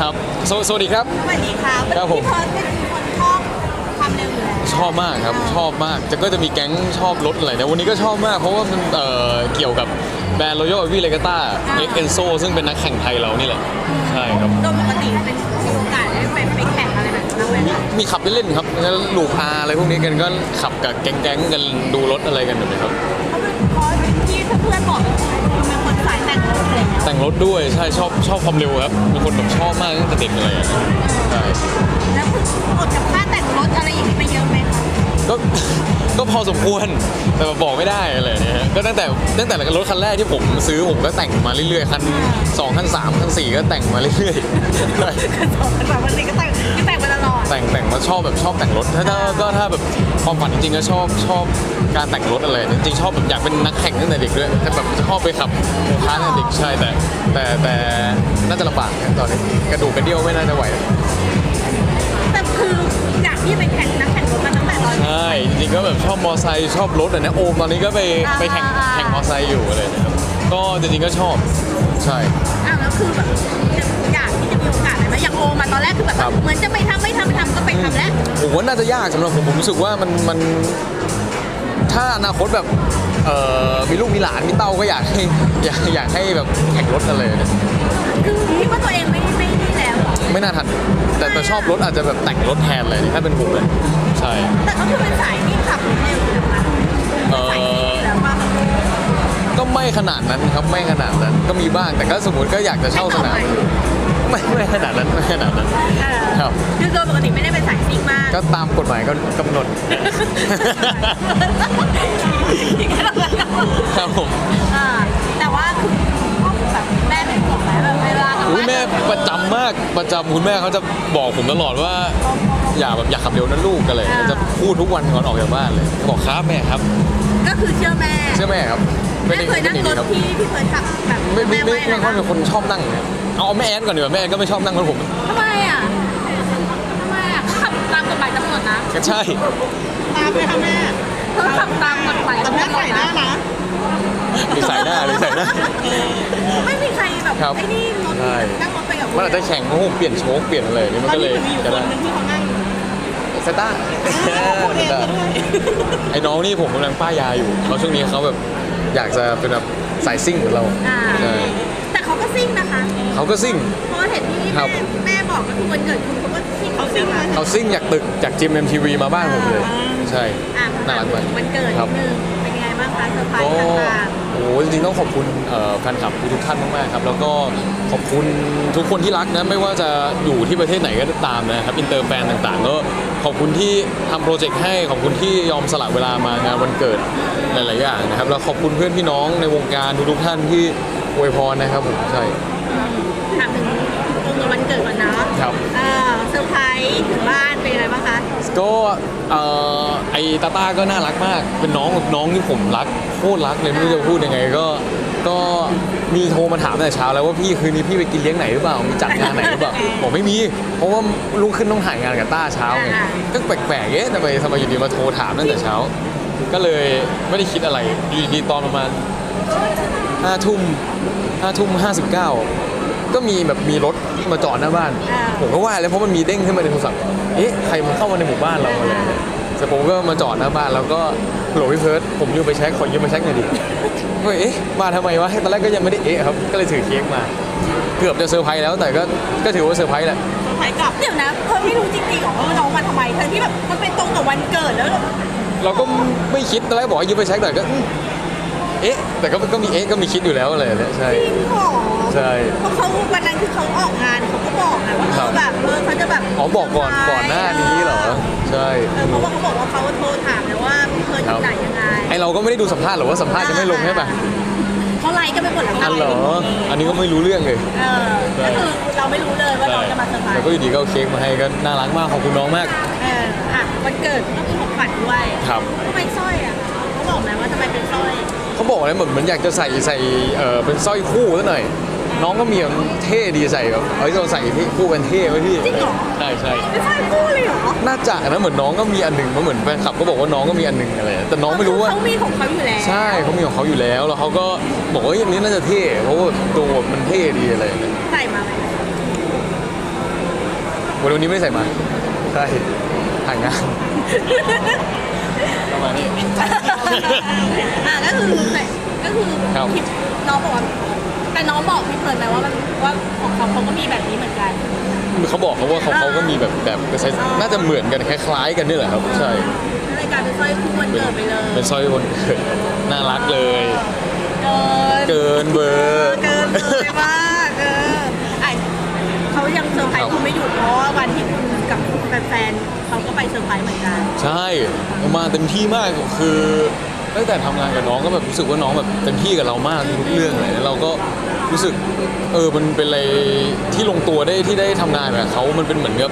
ครับสวสวัสดีครับ สวัสดีครับครับผม พี่เพิร์ดเป็นคนชอบความเร็วอยู่แล้วชอบมากครับชอบมากจะก็จะมีแก๊งชอบรถอะไรนะวันนี้ก็ชอบมาก เพราะว่ามันเอ่อเกี่ยวกับแบรนด์ Royal Avi Regatta X Enzo ซึ่งเป็นนักแข่งไทยเรานี่แหละใช่ครับ โดยปกติเป็นมีโอกาสได้ไปไปแข่งอะไรแบบนั้นไหมมีมีขับเล่นๆครับแล้วลูกอาอะไรพวกนี้กันก็ขับกับแก๊งๆกันดูรถอะไรกันแบบนี้ครับ เขาเป็นเพราะที่เพื่อนบอกคือเป็นคนสายแต่งรถอะไรอย่างเงี้ยแต่งรถด้วยใช่ชอบชอบความเร็วครับเป็นคนแบบชอบมากตั้งแต่เด็กเลยอะใช่แล้วคืออดกับค่าแต่งรถอะไรอย่างนี้ไปเยอะไหมคะ ก็ก็พอสมควรแต่แบบบอกไม่ได้อะไรอย่างเงี้ยฮะก็ตั้งแต่ตั้งแต่รถคันแรกที่ผมซื้อผมก็แต่งมาเรื่อยๆคันสองคันสามคันสี่ก็แต่งมาเรื่อยๆใช่สองสามวันนี้ก็แต่งก็แต่งมาตลอดแต่งแต่งมาชอบแบบชอบแต่งรถถ้าถ้าก็ถ้าแบบความฝันจริงๆก็ชอบชอบการแต่งรถอะไรจริงๆชอบแบบอยากเป็นนักแข่งตั้งแต่เด็กด้วยแต่แบบชอบไปขับโมคาร์ตั้งแต่เด็กใช่แต่ แต่แต่น่าจะลำบากนะตอนนี้กระดูกกระเดี่ยวไม่น่าจะไหว แต่คืออยากที่ไปแข่งนักแข่งรถมาตั้งแต่ตอน ใช่จริงๆก็แบบชอบมอไซค์ชอบรถอะนะโอมตอนนี้ก็ไปไปแข่งแข่งมอไซค์อยู่อะไรนะครับก็จริงๆก็ชอบใช่ อ้าวแล้วคือแบบอยากที่จะมีโอกาสอะไรไหมอย่างโอมาตอนแรกคือแบบครับ เหมือนจะไปทำไม่ทำไม่ทำก็ไปทำแล้ว ผมว่าน่าจะยากสำหรับผมผมรู้สึกว่ามันมันถ้าอนาคตแบบเอ่อมีลูกมีหลานมีเต้าก็อยากให้อยากอยากให้แบบแข่งรถอะไรเนี่ยคือคิดว่าตัวเองไม่ไม่นี่แล้วเหรอ ไม่น่าทัน แต่แต่ชอบรถอาจจะแบบแต่งรถแทนเลยถ้าเป็นผมเลย ใช่ แต่ก็คือเป็นสายที่ขับเร็วอยู่นะคะเอสายที่อแล้วว่าก็ไม่ขนาดนั้นครับไม่ขนาดนั้นก็มีบ้างแต่ก็สมมติก็อยากจะเช่าสนามไม่ไม่ขนาดนั้นไม่ขนาดนั้นครับ คือโดยปกติไม่ได้เป็นสายซิ่งมากก็ตามกฎหมายก็กำหนดครับผมอ่าแต่ว่าคือ อุ้ยแม่ประจำมากประจำคุณแม่เขาจะบอกผมตลอดว่า อย่าแบบอย่าขับเร็วนะลูกกันเลยจะพูดทุกวันก่อนออกจากบ้านเลยบอกครับแม่ครับ ก็คือเชื่อแม่เชื่อแม่ครับแม่เคยนั่งป็รด็ถกครับที่ที่เคยขับแบบไม่ไม่ไม่แไม่ค่อยเป็นคนชอบนั่งเนี่ยเอาเอาแม่แอนก่อนดีกว่าแม่แอนก็ไม่ชอบนั่งรถผมทำไมอะทำไมอะขับตามกฎหมายตำรวจนะก็ใช่ตามไหมคะแม่เธอขับตามกฎหมายตำรวจนะมีสายหน้ามีสายหน้าไม่มีใครแบบครับ ไอ้นี่รถใช่ นั่งรถไปกับมันอาจจะแข่งเพราะผมเปลี่ยนโชคเปลี่ยนอะไรนี่มันก็เลยจะได้ที่เขานั่งสตาร์ไอ้น้องนี่ผมกำลังป้ายยาอยู่เขาช่วงนี้เขาแบบอยากจะเป็นแบบสายซิ่งเหมือนเราอ่าใช่แต่เขาก็ซิ่งนะคะ เขาก็ซิ่ง เพราะว่าเห็นที่ครัแม่บ แม่บอกก็คือวันเกิดคุณเขาก็ซิ่งเขาซิ่งมา เขาซิ่งจากตึกจากจิมเอ็มทีวีมาบ้านผมเลยใช่ อะน่ารักมากวันเกิดครับ นิดนึงเป็นยังไงบ้างคะเซอร์ไพรก็ส์ต่าง โอ้โหจริงๆต้องขอบคุณแฟนคลับทุกท่านมากๆครับแล้วก็ขอบคุณทุกคนที่รักนะไม่ว่าจะอยู่ที่ประเทศไหนก็ตามนะครับอินเตอร์แฟนต่างๆก็ขอบคุณที่ทำโปรเจกต์ให้ขอบคุณที่ยอมสละเวลามางานวันเกิดหลายๆอย่างนะครับแล้วขอบคุณเพื่อนพี่น้องในวงการทุกๆท่านที่อวยพรนะครับผมใช่ ๆถามถึงตรงกับ วันเกิดก่อนเนาะครับ เออเซอร์ไพรส์ถึงบ้านเป็นยังไงบ้างคะ ก็เอ่อไอตาต้าก็น่ารักมาก เป็นน้องแบบน้องที่ผมรักโคตรรักเลยไม่รู้จะพูดยังไงก็ก็มีโทรมาถามตั้งแต่เช้าแล้วว่าพี่คืนนี้พี่ไปกินเลี้ยงไหนหรือเปล่ามีจัดงานไหนหรือเปล่าบอกไม่มี เพราะว่าลุกขึ้นต้องถ่ายงานกับต้าเช้าไงก็แปลกๆเอ๊ะทำไมทำไมอยู่ดีมาโทรถามตั้งแต่เช้า ก็เลยไม่ได้คิดอะไรอยู่ดีๆตอนประมาณห้าทุ่มห้าทุ่มห้าสิบเก้า ก็มีแบบมีรถมาจอดหน้าบ้านผมก็ว่าแล้วเพราะมันมีเด้งขึ้นมาในโทรศัพท์เอ๊ะใครมันเข้ามาในหมู่บ้านเราอะไรเนี่ยเสร็จผมก็มาจอดหน้าบ้านแล้วก็โหลพี่เพิร์ดผมยืมไปเช็คขอยืมไปเช็คหน่อยดิก็เอ๊ะมาทำไมวะตอนแรกก็ยังไม่ได้เอ๊ะครับก็เลยถือเค้กมา เกือบจะเซอร์ไพรส์แล้วแต่ก็ก็ถือว่าเซอร์ไพรส์แหละเซอร์ไพรส์กลับเดี๋ยวนะเพิ่ไม่รู้จริงๆหรอว่าน้องมาทำไมทั้งที่แบบมันเป็นตรงกับวันเกิดแล้วเราก็ไม่คิดตอนแรกบอกให้ยืมไปเช็คแต่ก็อืม เอ๊ะ แต่ก็ก็มีเอ๊ะก็มีคิดอยู่แล้วอะไรเนี่ยใช่ จริงเหรอใช่เพราะเขาวันนั้นคือเขาออกงานเขาก็บอกนะว่าเอครัอบแบบเออเขาจะแบบอ๋อบอกก่อนก่อนหน้านี้เหรอใช่ เออเพราะว่าเขาบอกว่าเขาโทรถามแล้วว่าพี่เพิร์ดอยู่ไหนยังไงไอเราก็ไม่ได้ดูสัมภาษณ์หรอกว่าสัมภาษณ์จะไม่ลงใช่ปะเขาไลค์กันไปหมดแล้วอันเหรอ อันนี้ก็ไม่รู้เรื่องเลยเออก็คือเราไม่รู้เลยว่าน้องจะมาเซอร์ไพรแล้วส์ก็อยู่ดีก็เอาเค้กมาให้ก็น่ารักมากขอบคุณน้องมากเอออะวันเกิดก็มีของขวัญด้วยครับ ทำไมสร้อ เขาบอกเลยเหมือนเหมือนอยากจะใส่ใส่เออเป็นสร้อยคู่ซะหน่อย น้องก็มีแบบเท่ดีใส่แบบเฮ้ยเราใส่ที่คู่เป็นเท่ไว้พี่จริงเหรอ ใช่ใช่เป็นสร้อยคู่เลยเหรอน่าจะนะเหมือนน้องก็มีอันหนึ่งเหมือนแฟนคลับก็บอกว่าน้องก็มีอันหนึ่งอะไรแต่น้องไม่รู้ว่า เขามีของเขาอยู่แล้วใช่เขามีของเขาอยู่แล้ว แล้วเขาก็บอกว่าเฮ้ยอันนี้น่าจะเท่เพราะว่าตัวมันเท่ดีอะไรอย่างเงี้ยใส่มาไหมวันนี้ไม่ได้ใส่มาใช่ถ่ายงาน ประมาณนี้ อะก็คือแต่ก็คือครับพี่น้องบอกว่าแต่น้องบอกพี่เพิร์นไปว่ามันว่าของเขาเขาก็มีแบบนี้เหมือนกัน เขาบอกเขาว่าเขาเขาก็มีแบบแบบใช้น่าจะเหมือนกันคล้ายๆกันนี่แหละครับ ใช่รายการเป็นสร้อยคู่วันเกิดไปเลย เป็นสร้อยวันเกิดน่ารักเลย เกินเกินเบอร์ เกินเลยมากเออไอ เขายังเซอร์ไพรส์คุณไม่หยุดเพราะว่าวันที่คุณกับแฟนๆเขาก็ไปเซอร์ไพรส์เหมือนกันใช่มาเต็มที่มากคือตั้งแต่ทำงานกับน้องก็แบบรู้สึกว่าน้องแบบเต็มที่กับเรามากทุกเรื่องเลยแล้วเราก็รู้สึกเออมันเป็นอะไรที่ลงตัวได้ที่ได้ทำงานกับเขามันเป็นเหมือนกับ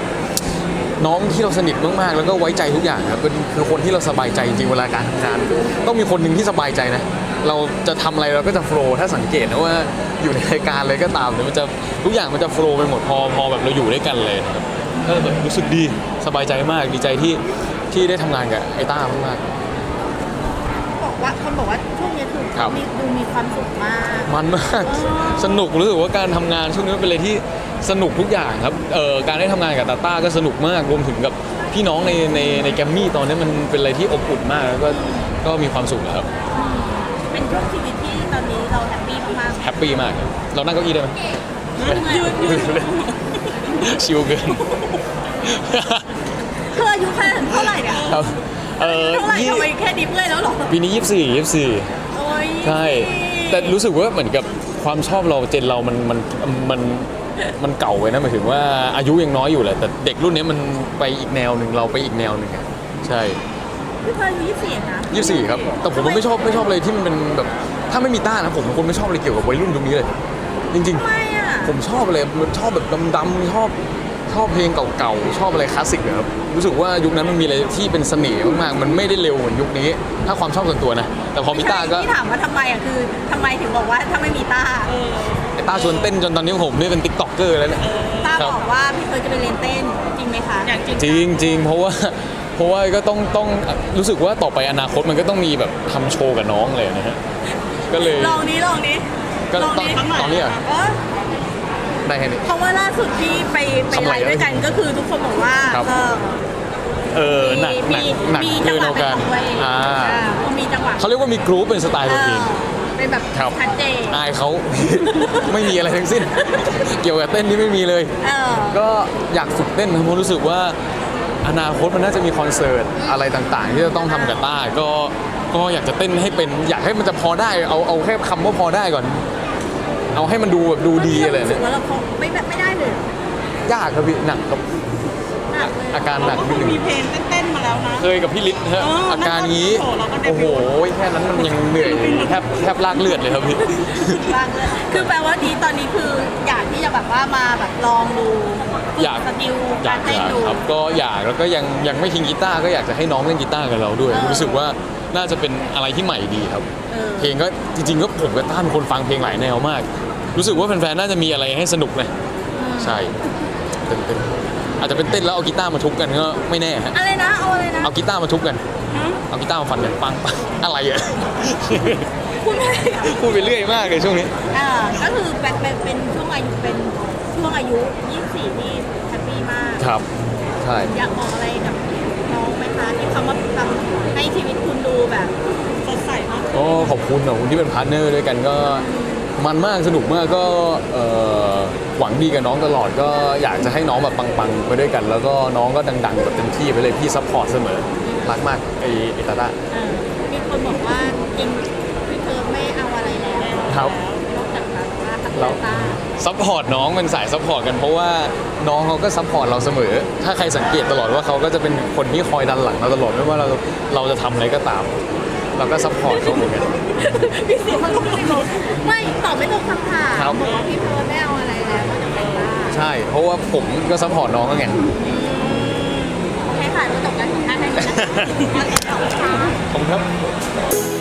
น้องที่เราสนิทมากๆ แล้วก็ไว้ใจทุกอย่างครับเป็นคือคนที่เราสบายใจจริงเวลาการทำงาน ต้องมีคนหนึ่งที่สบายใจนะ เราจะทำอะไรเราก็จะโฟล์ถ้าสังเกตนะว่าอยู่ในรายการเลยก็ตามเนี่ยมันจะทุกอย่างมันจะโฟล์ไปหมดพอพอแบบเราอยู่ด้วยกันเลยก็แบบรู้สึกดีสบายใจมากดีใจที่ที่ได้ทำงานกับไอ้ต้ามากบอก ว่าคนบอกว่าช่วงนี้คือครับ มีดูมีความสุขมาก มันมาก สนุกรู้สึกว่าการทำงานช่วงนี้มันเป็นอะไรที่สนุกทุกอย่างครับเอ่อการได้ทำงานกับตาต้าก็สนุกมากรวมถึงกับพี่น้องในในในแกรมมี่ตอนนี้มันเป็นอะไรที่อบอุ่นมากแล้วก็ก็มีความสุขนะครับเป็นช่วงชีวิตที่ตอนนี้เราแฮปปี้มากแฮปปี้มากครับเรานั่งเก้าอี้ได้ไหมๆยืนยืนชิลเกินเธออายุแค่เท่าไหร่เนี่ยครับ เออเท่าไหร่ยี่ทำไมแค่ดิฟเลยแล้วเหรอปีนี้ยี่สี่ยี่สี่โอ้ยใช่ แต่รู้สึกว่าเหมือนกับความชอบเราเจนเรามันมันมันมันเก่าไปนะหมายถึงว่าอายุยังน้อยอยู่แหละแต่เด็กรุ่นนี้มันไปอีกแนวหนึ่งเราไปอีกแนวหนึ่งอะใช่ พี่เธออายุยี่สิบสี่นะยี่สี่ครับ แต่ผมไม่ชอบไม่ชอบเลยที่มันเป็นแบบ ถ้าไม่มีต้านะผมเป็นคนไม่ชอบอะไรเกี่ยวกับวัยรุ่นยุคนี้เลย จริงทำไมอะๆผมชอบอะไรมันชอบแบบดำๆชอบ ชอบเพลงเก่าๆ ชอบอะไรคลาสสิกอะครับ รู้สึกว่ายุคนั้นมันมีอะไรที่เป็นเสน่ห์มากๆ มันไม่ได้เร็วเหมือนยุคนี้ ถ้าความชอบส่วนตัวนะ แต่พอมีต้าก็ที่ถามว่าทำไมอะคือทำไมถึงบอกว่าถ้าไม่มีต้าไอ้ต้าชวนเต้นจนตอนนี้ผมนี่เป็นติ๊กต็อกเกอร์แล้วเนี่ยต้าครับบอกว่าพี่เพิร์นจะไปเรียนเต้นจริงไหมคะอย่างจริงจริงจริงเพราะว่าเพราะว่าก็ต้องต้องรู้สึกว่าต่อไปอนาคตมันก็ต้องมีแบบทำโชว์กับน้องเลยนะฮะก็เลยลองนี้ลองนี้ก็ลองตอนนี้ตอนนี้อะเออ ได้แค่นี้ เพราะว่าล่าสุดที่ไปไปทำไลไรฟ์ด้วยกันก็คือทุกคนบอกว่าครับ เออเออหนักหนักมีหนักมีจัเกิงนหวะเอาเป็นการของตัวเองอ่าอ่ามีจังหวะเขาเรียกว่ามีกรุ๊ปเป็นสไตล์ตัวเองเป็นแบบครับ ชัดเจนอายเขา ไม่มีอะไรทั้งสิ้น เกี่ยวกับเต้นนี่ไม่มีเลย เออ ก็อยากฝึกเต้นนะเพราะรู้สึกว่า อนาคตมันน่าจะมีคอนเสิร์ตอะไรต่างๆ ที่จะต้องทำกับต้าก็ก็อยากจะเต้นให้เป็น อยากให้มันจะพอได้เอาเอาแค่คำว่าพอได้ก่อน เอาให้มันดูแบบดูดีอะไรรู้สึเนี่กยว่าเราเขาไม่แบบไม่ได้เลยเหรอยากครับพี่หนักครับ หนักเลยอาการหนักนิดนึง มีเพลงเต้นๆมาแล้วนะ เคยกับพี่ฤทธิ์ฮะอ๋อออาการนี้โอ้โหเราก็เดบิโอ้โหวต์แค่นั้นมันยังเหนื่อยแทบแทบลากเลือดเลยครับพี่ บ้างเลยคือแปลว่าดีตอนนี้คืออยากที่จะแบบว่ามาแบบลองดูฝึก อยากสกิลอยากการเต้นอยากดูครับก็อยากแล้วก็ยังยังไม่ทิ้งกีตาร์ก็อยากจะให้น้องเล่นกีตาร์กับเราด้วยเออรู้สึกว่าน่าจะเป็นอะไรที่ใหม่ดีครับเออเพลงก็จริง ๆ ก็ผมกับต้าเป็นคนฟังเพลงหลายแนวมาก รู้สึกว่าแฟนๆน่าจะมีอะไรให้สนุกนะใช่เต้นๆอาจจะเป็นเต้นแล้วเอากีตาร์มาทุบกันก็ไม่แน่ฮะอะไรนะเอาอะไรนะเอากีตาร์มาทุบกันเอากีตาร์มาฟันกันปังปังอะไรอะพูดไม่ได้พูดไปเรื่อยมากเลยช่วงนี้อ่าก็คือเป็นเป็นเป็นช่วงอายุเป็น ช่วงอายุ24ที่แฮปปี้มาก ครับ ใช่ อยากบอกอะไรกับน้องไหมคะที่เขามาทำให้ชีวิตคุณดูแบบสดใสมากก็ขอบคุณขอบคุณที่เป็นพาร์ทเนอร์ด้วยกันก็มันมากสนุกมากก็เอ่อหวังดีกับน้องตลอดก็อยากจะให้น้องแบบปังๆไปด้วยกัน แล้วก็น้องก็ดังๆแบบเต็มที่ไปเลยพี่ซัพพอร์ตเสมอรักมากไอ้ไอ้ตาต้าเออมีคนบอกว่าจริงพี่เธอไม่เอาอะไรแล้วครับ ซัพพอร์ตน้องเป็นสายซัพพอร์ตกันเพราะว่าน้องเขาก็ซัพพอร์ตเราเสมอ ถ้าใครสังเกตตลอดว่าเขาก็จะเป็นคนที่คอยดันหลังเราตลอดไม่ว่าเราเราจะทำอะไรก็ตาม เราก็ซัพพอร์ตเขาเหมือนกัน พี่สิมันไม่ตอบไม่ตรงคำถามครับ บอกว่าพี่เธอไม่เอาอะไรแล้วนอกจากแต่งหน้าใช่ เพราะว่าผมก็ซัพพอร์ตน้องก็ไงโอเคค่ะเราจบกันของท่านได้เลยนะคะขอบคุณครับ